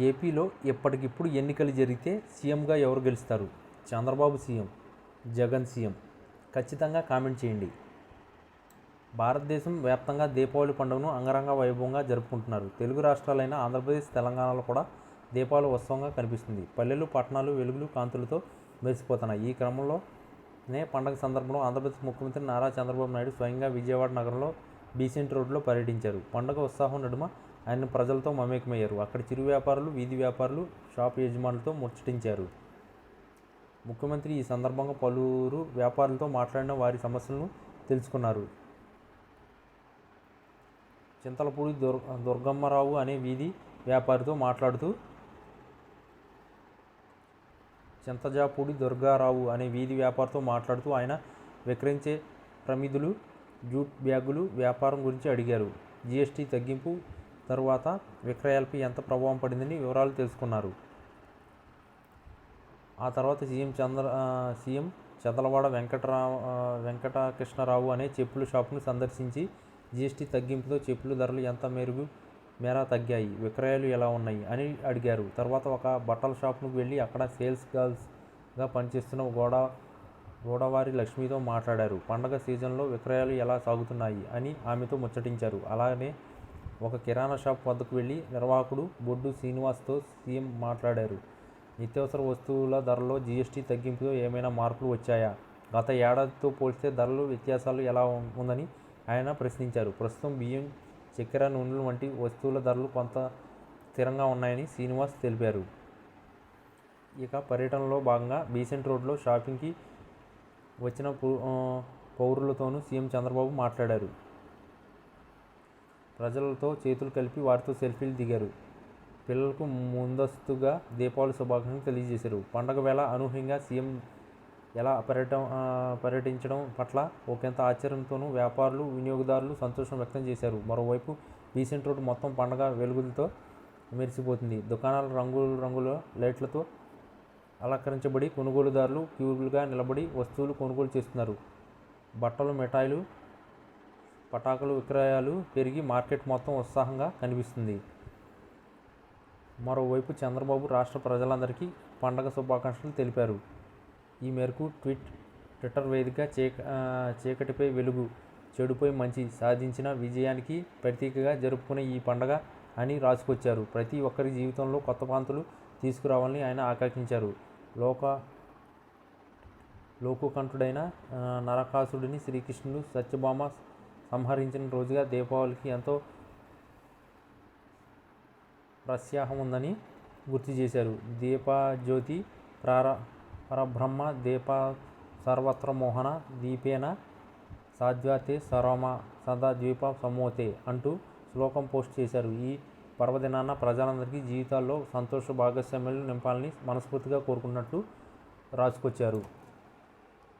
ఏపీలో ఎప్పటికిప్పుడు ఎన్నికలు జరిగితే సీఎంగా ఎవరు గెలుస్తారు? Chandrababu CM Jagan CM. ఖచ్చితంగా కామెంట్ చేయండి. భారతదేశం వ్యాప్తంగా దీపావళి పండుగను అంగరంగ వైభవంగా జరుపుకుంటున్నారు. తెలుగు రాష్ట్రాలైన ఆంధ్రప్రదేశ్ తెలంగాణలో కూడా దీపావళి ఉత్సవంగా కనిపిస్తుంది. పల్లెలు పట్టణాలు వెలుగులు కాంతులతో మెరిసిపోతున్నాయి. ఈ క్రమంలోనే పండగ సందర్భంలో ఆంధ్రప్రదేశ్ ముఖ్యమంత్రి నారా చంద్రబాబు నాయుడు స్వయంగా విజయవాడ నగరంలో బీసెంట్ రోడ్లో పర్యటించారు. పండుగ ఉత్సాహం నడుమ ఆయన ప్రజలతో మమేకమయ్యారు. అక్కడ చిరు వ్యాపారులు వీధి వ్యాపారులు షాప్ యజమానులతో ముచ్చటించారు. ముఖ్యమంత్రి ఈ సందర్భంగా పలువురు వ్యాపారులతో మాట్లాడిన వారి సమస్యలను తెలుసుకున్నారు. చింతలపూడి దుర్ దుర్గమ్మరావు అనే వీధి వ్యాపారితో మాట్లాడుతూ చింతజాపూడి దుర్గారావు అనే వీధి వ్యాపారితో మాట్లాడుతూ ఆయన విక్రయించే ప్రమిదులు జూట్ బ్యాగులు వ్యాపారం గురించి అడిగారు. జీఎస్టీ తగ్గింపు తరువాత విక్రయాలపై ఎంత ప్రభావం పడిందని వివరాలు తెలుసుకున్నారు. ఆ తర్వాత సీఎం చంద్ర సీఎం చదలవాడ వెంకటరా వెంకటకృష్ణరావు అనే చెప్పుల షాప్ను సందర్శించి జీఎస్టీ తగ్గింపుతో చెప్పుల ధరలు ఎంత మెరుగు మేర తగ్గాయి విక్రయాలు ఎలా ఉన్నాయి అని అడిగారు. తర్వాత ఒక బట్టల షాప్ను వెళ్ళి అక్కడ సేల్స్ గర్ల్స్గా పనిచేస్తున్న గోడ గోడవారి లక్ష్మితో మాట్లాడారు. పండగ సీజన్లో విక్రయాలు ఎలా సాగుతున్నాయి అని ఆమెతో ముచ్చటించారు. అలానే ఒక కిరాణా షాప్ వద్దకు వెళ్ళి నిర్వాహకుడు బొడ్డు శ్రీనివాస్తో సీఎం మాట్లాడారు. నిత్యావసర వస్తువుల ధరలో జీఎస్టీ తగ్గింపుతో ఏమైనా మార్పులు వచ్చాయా? గత ఏడాదితో పోలిస్తే ధరలు వ్యత్యాసాలు ఎలా ఉందని ఆయన ప్రశ్నించారు. ప్రస్తుతం బియ్యం చక్కెర నూనెలు వంటి వస్తువుల ధరలు కొంత స్థిరంగా ఉన్నాయని శ్రీనివాస్ తెలిపారు. ఇక పర్యటనలో భాగంగా బీసెంట్ రోడ్లో షాపింగ్కి వచ్చిన పౌరులతోనూ సీఎం చంద్రబాబు మాట్లాడారు. ప్రజలతో చేతులు కలిపి వారితో సెల్ఫీలు దిగారు. పిల్లలకు ముందస్తుగా దీపావళి శుభాకాంక్షలు తెలియజేశారు. పండగ వేళ అనూహ్యంగా సీఎం ఎలా పర్యటన పర్యటించడం పట్ల ఒకంత ఆశ్చర్యంతోనూ వ్యాపారులు వినియోగదారులు సంతోషం వ్యక్తం చేశారు. మరోవైపు బీసెంట్ రోడ్డు మొత్తం పండగ వెలుగులతో మెరిసిపోతుంది. దుకాణాలు రంగుల రంగుల లైట్లతో అలంకరించబడి కొనుగోలుదారులు క్యూలుగా నిలబడి వస్తువులు కొనుగోలు చేస్తున్నారు. బట్టలు మిఠాయిలు పటాకులు విక్రయాలు పెరిగి మార్కెట్ మొత్తం ఉత్సాహంగా కనిపిస్తుంది. మరోవైపు చంద్రబాబు రాష్ట్ర ప్రజలందరికీ పండగ శుభాకాంక్షలు తెలిపారు. ఈ మేరకు ట్విట్ ట్విట్టర్ వేదిక చీక చీకటిపై వెలుగు చెడుపై మంచి సాధించిన విజయానికి ప్రతీకగా జరుపుకునే ఈ పండగ అని రాసుకొచ్చారు. ప్రతి ఒక్కరి జీవితంలో కొత్త పాంతులు తీసుకురావాలని ఆయన ఆకాంక్షించారు. లోక లోకుకంఠుడైన నరకాసుడిని శ్రీకృష్ణుడు సత్యభామ సంహరించిన రోజుగా దీపావళికి ఎంతో ప్రత్యాహం ఉందని గుర్తు చేశారు. దీపజ్యోతి ప్రార పరబ్రహ్మ దీప సర్వత్ర మోహన దీపేన సాధ్వాతే సర్వమ సదా ద్వీప సమోతే అంటూ శ్లోకం పోస్ట్ చేశారు. ఈ పర్వదినాన ప్రజలందరికీ జీవితాల్లో సంతోష భాగస్వామ్యాలు నింపాలని మనస్ఫూర్తిగా కోరుకున్నట్టు రాసుకొచ్చారు